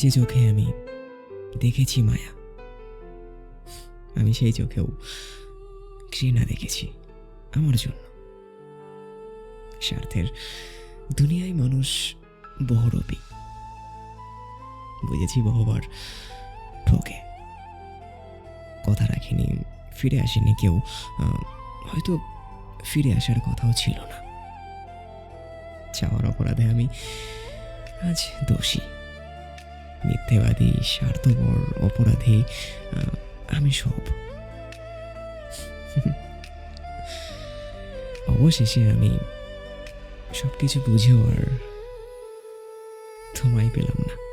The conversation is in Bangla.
যে চোখে আমি দেখেছি মায়া, আমি সেই চোখেও ঘৃণা দেখেছি আমার জন্য। স্বার্থের দুনিয়ায় মানুষ বহুরূপী। বুঝেছি বহুবার ঠকে। কথা রাখিনি, ফিরে আসেনি কেউ হয়তো ফিরে আসার কথাও ছিল না। চাওয়ার অপরাধে আমি আজ দোষী। মিথ্যেবাদী স্বার্থপর অপরাধী আমি সব। অবশেষে আমি সব কিছু বুঝেও আর তোমায় পেলাম না।